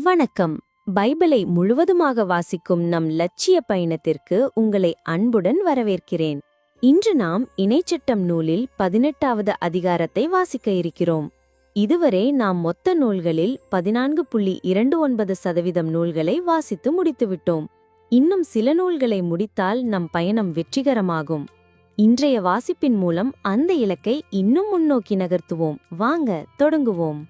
வணக்கம். பைபிளை முழுவதுமாக வாசிக்கும் நம் லட்சிய பயணத்திற்கு உங்களை அன்புடன் வரவேற்கிறேன். இன்று நாம் இணைச்சட்டம் நூலில் பதினெட்டாவது அதிகாரத்தை வாசிக்க இருக்கிறோம். இதுவரை நாம் மொத்த நூல்களில் பதினான்கு புள்ளி இரண்டு ஒன்பது சதவீதம் நூல்களை வாசித்து முடித்துவிட்டோம். இன்னும் சில நூல்களை முடித்தால் நம் பயணம் வெற்றிகரமாகும். இன்றைய வாசிப்பின் மூலம் அந்த இலக்கை இன்னும் முன்னோக்கி நகர்த்துவோம். வாங்க தொடங்குவோம்.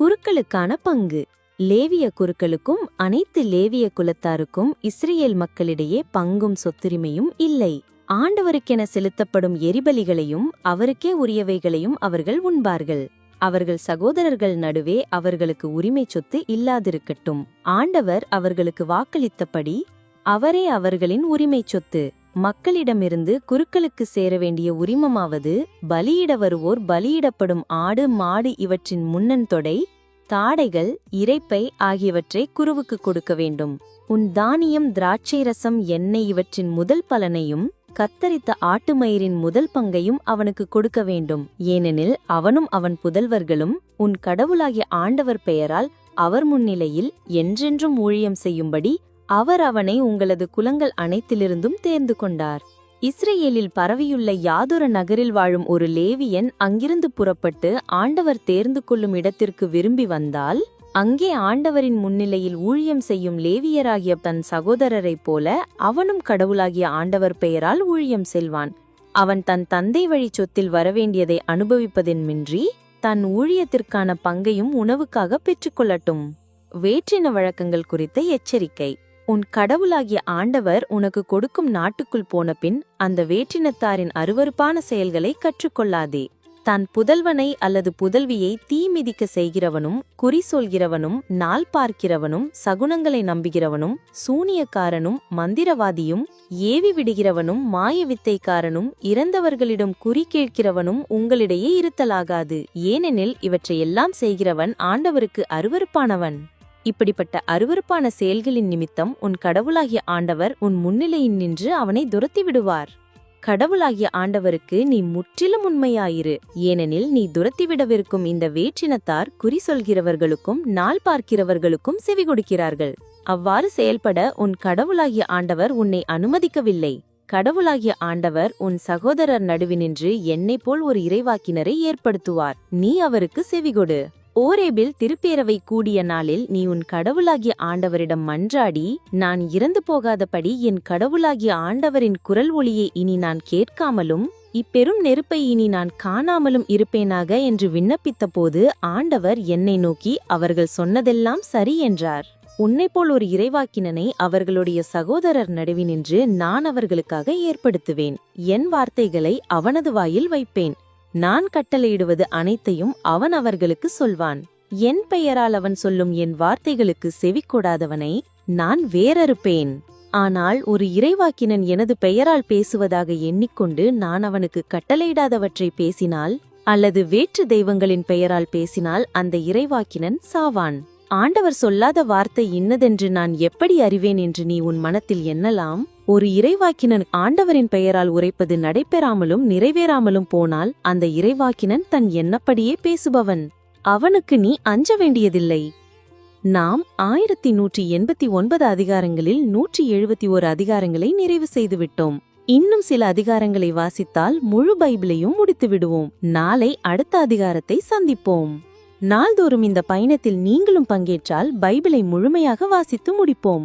குருக்களுக்கான பங்கு. லேவிய குருக்களுக்கும் அனைத்து லேவிய குலத்தாருக்கும் இஸ்ரேல் மக்களிடையே பங்கும் சொத்துரிமையும் இல்லை. ஆண்டவருக்கென செலுத்தப்படும் எரிபலிகளையும் அவருக்கே உரியவைகளையும் அவர்கள் உண்பார்கள். அவர்கள் சகோதரர்கள் நடுவே அவர்களுக்கு உரிமை சொத்து இல்லாதிருக்கட்டும். ஆண்டவர் அவர்களுக்கு வாக்களித்தபடி அவரே அவர்களின் உரிமை சொத்து. மக்களிடமிருந்து குருக்களுக்கு சேர வேண்டிய உரிமமாவது பலியிட வருவோர் பலியிடப்படும் ஆடு மாடு இவற்றின் முன்னன் தொடை தாடைகள் இரைப்பை ஆகியவற்றை குருவுக்கு கொடுக்க வேண்டும். உன் தானியம் திராட்சை ரசம் எண்ணெய் இவற்றின் முதல் பலனையும் கத்தரித்த ஆட்டுமயிரின் முதல் பங்கையும் அவனுக்கு கொடுக்க வேண்டும். ஏனெனில் அவனும் அவன் புதல்வர்களும் உன் கடவுளாகிய ஆண்டவர் பெயரால் அவர் முன்னிலையில் என்றென்றும் ஊழியம் செய்யும்படி அவர் அவனை உங்களது குலங்கள் அனைத்திலிருந்தும் தேர்ந்து கொண்டார். இஸ்ரேலில் பரவியுள்ள யாதொரு நகரில் வாழும் ஒரு லேவியன் அங்கிருந்து புறப்பட்டு ஆண்டவர் தேர்ந்து கொள்ளும் இடத்திற்கு விரும்பி வந்தால் அங்கே ஆண்டவரின் முன்னிலையில் ஊழியம் செய்யும் லேவியராகிய தன் சகோதரரைப் போல அவனும் கடவுளாகிய ஆண்டவர் பெயரால் ஊழியம் செல்வான். அவன் தன் தந்தை வழி சொத்தில் வரவேண்டியதை அனுபவிப்பதென்மின்றி தன் ஊழியத்திற்கான பங்கையும் உணவுக்காக பெற்றுக்கொள்ளட்டும் வேற்றின வழக்கங்கள் குறித்த எச்சரிக்கை. உன் கடவுளாகிய ஆண்டவர் உனக்கு கொடுக்கும் நாட்டுக்குள் போனபின் அந்த வேற்றினத்தாரின் அருவருப்பான செயல்களை கற்றுக்கொள்ளாதே. தன் புதல்வனை அல்லது புதல்வியை தீ மிதிக்க செய்கிறவனும் குறி சொல்கிறவனும் நாள் பார்க்கிறவனும் சகுனங்களை நம்புகிறவனும் சூனியக்காரனும் மந்திரவாதியும் ஏவி விடுகிறவனும் மாய வித்தைக்காரனும் இறந்தவர்களிடம் குறி கேட்கிறவனும் உங்களிடையே இருத்தலாகாது. ஏனெனில் இவற்றையெல்லாம் செய்கிறவன் ஆண்டவருக்கு அருவருப்பானவன். இப்படிப்பட்ட அருவருப்பான செயல்களின் நிமித்தம் உன் கடவுளாகிய ஆண்டவர் உன் முன்னிலையில் நின்று அவனை துரத்தி விடுவார். கடவுளாகிய ஆண்டவருக்கு நீ முற்றிலும் உண்மையாயிரு. ஏனெனில் நீ துரத்திவிடவிருக்கும் இந்த வேற்றினத்தார் குறி சொல்கிறவர்களுக்கும் நாள் பார்க்கிறவர்களுக்கும் செவி கொடுக்கிறார்கள். அவ்வாறு செயல்பட உன் கடவுளாகிய ஆண்டவர் உன்னை அனுமதிக்கவில்லை. கடவுளாகிய ஆண்டவர் உன் சகோதரர் நடுவினின்று என்னை போல் ஒரு இறைவாக்கினரை ஏற்படுத்துவார். நீ அவருக்கு செவிகொடு ஓரேபில் திருப்பேரவை கூடிய நாளில் நீ உன் கடவுளாகிய ஆண்டவரிடம் மன்றாடி நான் இறந்து போகாதபடி என் கடவுளாகிய ஆண்டவரின் குரல் ஒளியை இனி நான் கேட்காமலும் இப்பெரும் நெருப்பை இனி நான் காணாமலும் இருப்பேனாக என்று விண்ணப்பித்தபோது ஆண்டவர் என்னை நோக்கி அவர்கள் சொன்னதெல்லாம் சரி என்றார். உன்னைப்போல் ஒரு இறைவாக்கினனை அவர்களுடைய சகோதரர் நடுவினின்று நான் அவர்களுக்காக ஏற்படுத்துவேன். என் வார்த்தைகளை அவனது வாயில் வைப்பேன். நான் கட்டளையிடுவது அனைத்தையும் அவன் அவர்களுக்கு சொல்வான். என் பெயரால் அவன் சொல்லும் என் வார்த்தைகளுக்கு செவிக்கொடாதவனை நான் வேறறுப்பேன். ஆனால் ஒரு இறைவாக்கினன் எனது பெயரால் பேசுவதாக எண்ணிக்கொண்டு நான் அவனுக்கு கட்டளையிடாதவற்றை பேசினால் அல்லது வேற்று தெய்வங்களின் பெயரால் பேசினால் அந்த இறைவாக்கினன் சாவான். ஆண்டவர் சொல்லாத வார்த்தை இன்னதென்று நான் எப்படி அறிவேன் என்று நீ உன் மனத்தில் எண்ணலாம்? ஒரு இறைவாக்கினன் ஆண்டவரின் பெயரால் உரைப்பது நடைபெறாமலும் நிறைவேறாமலும் போனால் அந்த இறைவாக்கினன் தன் எண்ணப்படியே பேசுபவன். அவனுக்கு நீ அஞ்ச வேண்டியதில்லை. நாம் ஆயிரத்தி நூற்றி எண்பத்தி ஒன்பது அதிகாரங்களில் நூற்றி எழுபத்தி ஓரு அதிகாரங்களை நிறைவு செய்துவிட்டோம். இன்னும் சில அதிகாரங்களை வாசித்தால் முழு பைபிளையும் முடித்து விடுவோம் நாளை அடுத்த அதிகாரத்தை சந்திப்போம். நாள்தோறும் இந்த பயணத்தில் நீங்களும் பங்கேற்றால் பைபிளை முழுமையாக வாசித்து முடிப்போம்.